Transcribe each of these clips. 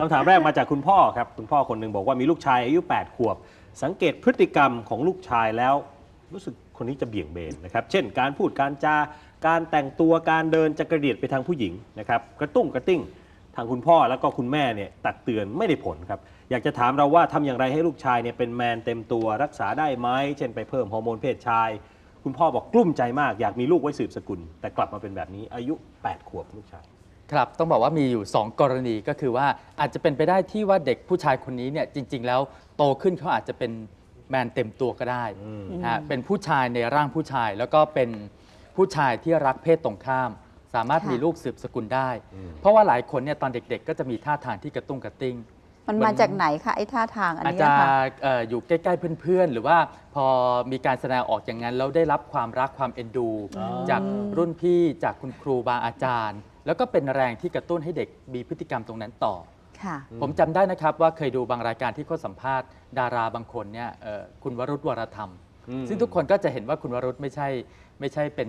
คำถามแรกมาจากคุณพ่อครับ คุณพ่อคนหนึ่งบอกว่ามีลูกชายอายุ 8 ขวบ สังเกตพฤติกรรมของลูกชายแล้ว รู้สึกคนนี้จะเบี่ยงเบนนะครับ เช่น การพูดการจาการแต่งตัวการเดินจะกระเดียดไปทางผู้หญิงนะครับกระตุ้งกระติ้งทางคุณพ่อแล้วก็คุณแม่เนี่ยตักเตือนไม่ได้ผลครับ อยากจะถามเราว่าทำอย่างไรให้ลูกชายเนี่ยเป็นแมนเต็มตัวรักษาได้ไหมเช่นไปเพิ่มฮอร์โมนเพศชาย คุณพ่อบอกกลุ้มใจมากอยากมีลูกไว้สืบสกุล แต่กลับมาเป็นแบบนี้อายุ 8 ขวบลูกชาย ครับ ต้องบอกว่ามีอยู่ 2 กรณีก็คือว่าอาจจะเป็นไปได้ที่ว่าเด็กผู้ชายคนนี้เนี่ยจริง ๆ แล้วโตขึ้นเขาอาจจะเป็นแมนเต็มตัวก็ได้อืมนะฮะเป็นผู้ชายในร่างผู้ชาย แล้วก็เป็นผู้ชายที่รักเพศตรงข้าม สามารถค่ะ มีลูกสืบสกุลได้อืมเพราะว่าหลายคนเนี่ยตอนเด็ก ๆ ก็จะมีท่าทางที่กระตุ้งกระติ้ง มันเหมืมาอนจากไหนคะไอ้ท่าทางอันอาจนี้จะค่ะเอ่ออยู่ใกล้ๆเพื่อนๆ หรือว่าพอมีการแสดงออกอย่างนั้นแล้วได้รับความรักความเอ็นดูอ๋อจากรุ่นพี่จากคุณครูบาอาจารย์ แล้วก็เป็นแรงที่กระตุ้นให้เด็กมีพฤติกรรมตรงนั้นต่อ ค่ะ ผมจำได้นะครับว่าเคยดูบางรายการที่เขาสัมภาษณ์ดาราบางคนเนี่ยเอ่อคุณวรุษวรธรรม อืมซึ่งทุกคนก็จะเห็นว่าคุณวรุษไม่ใช่ไม่ใช่เป็น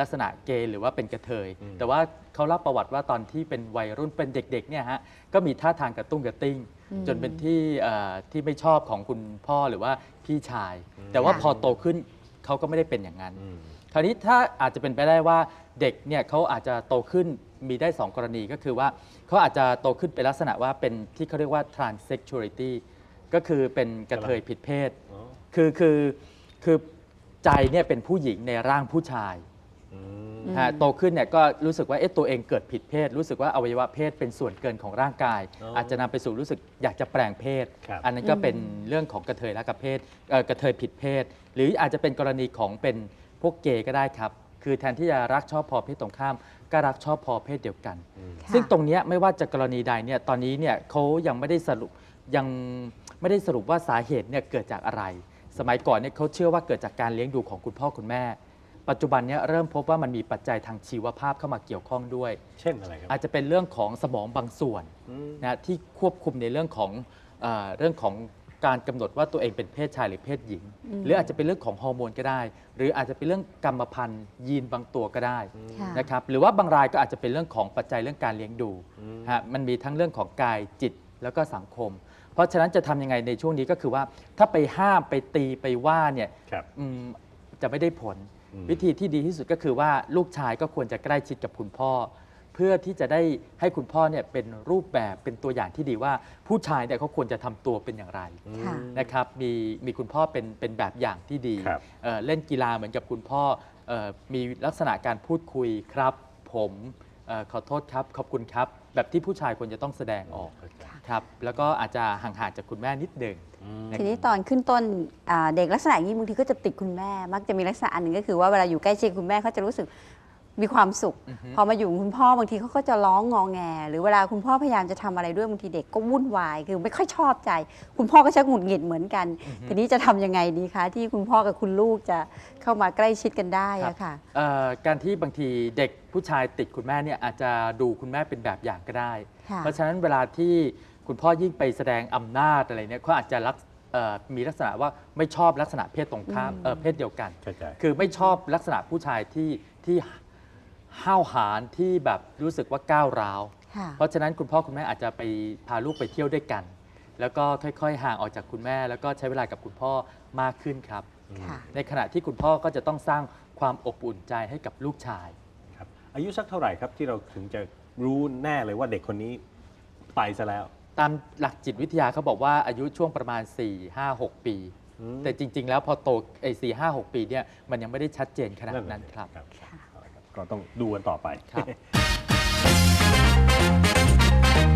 ลักษณะเกย์หรือว่าเป็นกระเทยอืมแต่ว่าเขาเล่าประวัติว่าตอนที่เป็นวัยรุ่นเป็นเด็กๆเนี่ยฮะก็มีท่าทางกระตุ้งกระติ้ง อืมจนเป็นที่เอ่อที่ไม่ชอบของคุณพ่อหรือว่าพี่ชาย แต่ว่าค่ะพอโตขึ้นเขาก็ไม่ได้เป็นอย่างนั้น อืมค ราวนี้ถ้าอาจจะเป็นไปได้ว่าเด็กเนี่ยเขาอาจจะโตขึ้นมีได้ 2 กรณีก็คือว่าเขาอาจจะโตขึ้นเป็นลักษณะว่าเป็นที่เขาเรียกว่า transsexuality ก็คือเป็นกระเทยผิดเพศอ๋อคือคือคือใจเนี่ยเป็นผู้หญิงในร่างผู้ชายอืมอืมฮะโตขึ้นเนี่ยก็รู้สึกว่าเอ๊ะตัวเองเกิดผิดเพศ รู้สึกว่าอวัยวะเพศเป็นส่วนเกินของร่างกายอ๋อออาจจะนำไปสู่รู้สึกอยากจะแปลงเพศครับอันนั้นก็เป็นเรื่องของกระเทยและกระเพศเอ่อกระเทยผิดเพศ หรืออาจจะเป็นกรณีของเป็น พวกเกย์ก็ได้ครับ คือแทนที่จะรักชอบพอเพศตรงข้าม ก็รักชอบพอเพศเดียวกัน ค่ะซึ่งตรงเนี้ยไม่ว่าจะกรณีใดเนี่ยตอนนี้เนี่ยเขายังไม่ได้สรุปยังไม่ได้สรุปว่าสาเหตุเนี่ยเกิดจากอะไร สมัยก่อนเนี่ยเขาเชื่อว่าเกิดจากการเลี้ยงดูของคุณพ่อคุณแม่ ปัจจุบันเนี่ยเริ่มพบว่ามันมีปัจจัยทางชีวภาพเข้ามาเกี่ยวข้องด้วย เช่นอะไรครับอาจจะเป็นเรื่องของสมองบางส่วน อืม นะที่ควบคุมในเรื่องของเออเรื่องของ การกำหนดว่าตัวเองเป็นเพศชายหรือเพศหญิง อืม หรืออาจจะเป็นเรื่องของฮอร์โมนก็ได้ หรืออาจจะเป็นเรื่องกรรมพันธุ์ยีนบางตัวก็ได้ค่ะ นะครับหรือว่าบางรายก็อาจจะเป็นเรื่องของปัจจัยเรื่องการเลี้ยงดูอืมฮะมันมีทั้งเรื่องของกายจิตแล้วก็สังคม เพราะฉะนั้นจะทำยังไงในช่วงนี้ก็คือว่า ถ้าไปห้ามไปตีไปว่าเนี่ย ครับ อืมจะไม่ได้ผล อืมวิธีที่ดีที่สุดก็คือว่าลูกชายก็ควรจะใกล้ชิดกับคุณพ่อ เพื่อที่จะได้ให้คุณพ่อเนี่ยเป็นรูปแบบเป็นตัวอย่างที่ดีว่า ผู้ชายเนี่ยเขาควรจะทำตัวเป็นอย่างไรค่ะ นะครับมีมีคุณพ่อเป็นเป็นแบบอย่างที่ดีครับ เอ่อเล่นกีฬาเหมือนกับคุณพ่อเอ่อมีลักษณะการพูดคุยครับ ผมเออขอโทษครับ ขอบคุณครับ แบบที่ผู้ชายควรจะต้องแสดงออกครับแล้วก็อาจจะห่างๆจากคุณแม่นิดหนึ่ง ทีนี้ตอนขึ้นต้นอ่าเด็กลักษณะอย่างนี้บางทีก็จะติดคุณแม่ มักจะมีลักษณะอันหนึ่งก็คือว่าเวลาอยู่ใกล้ชิดคุณแม่เขาจะรู้สึก มีความสุขอือฮึพอมาอยู่กับคุณพ่อบางทีเขาก็จะร้องงอแง หรือเวลาคุณพ่อพยายามจะทำอะไรด้วยบางทีเด็กก็วุ่นวายคือไม่ค่อยชอบใจ คุณพ่อก็ชักหงุดหงิดเหมือนกัน ทีนี้จะทำยังไงดีคะ ที่คุณพ่อกับคุณลูกจะเข้ามาใกล้ชิดกันได้อะค่ะ เอ่อการที่บางทีเด็กผู้ชายติดคุณแม่เนี่ยอาจจะดูคุณแม่เป็นแบบอย่างก็ได้ ค่ะเพราะฉะนั้นเวลาที่คุณพ่อยิ่งไปแสดงอำนาจอะไรเนี่ยเขาอาจจะรักเอ่อมีลักษณะว่าไม่ชอบลักษณะเพศตรงข้ามอืมเอ่อเพศเดียวกัน เข้าใจ คือไม่ชอบลักษณะผู้ชายที่ที่ ห้าวหาญที่แบบรู้สึกว่าก้าวร้าว ค่ะ เพราะฉะนั้นคุณพ่อคุณแม่อาจจะไปพาลูกไปเที่ยวด้วยกัน แล้วก็ค่อยๆ ห่างออกจากคุณแม่ แล้วก็ใช้เวลากับคุณพ่อมากขึ้นครับ ค่ะ ในขณะที่คุณพ่อก็จะต้องสร้างความอบอุ่นใจให้กับลูกชาย ครับอายุสักเท่าไหร่ครับที่เราถึงจะรู้แน่เลยว่าเด็กคนนี้ไปซะแล้ว ตามหลักจิตวิทยาเขาบอกว่าอายุช่วงประมาณ 4 5 6 ปี อืม แต่จริง ๆ แล้วพอโตไอ้สี่ห้าหกปีเนี่ยมันยังไม่ได้ชัดเจนขนาดนั้นครับ เราต้องดูกันต่อไป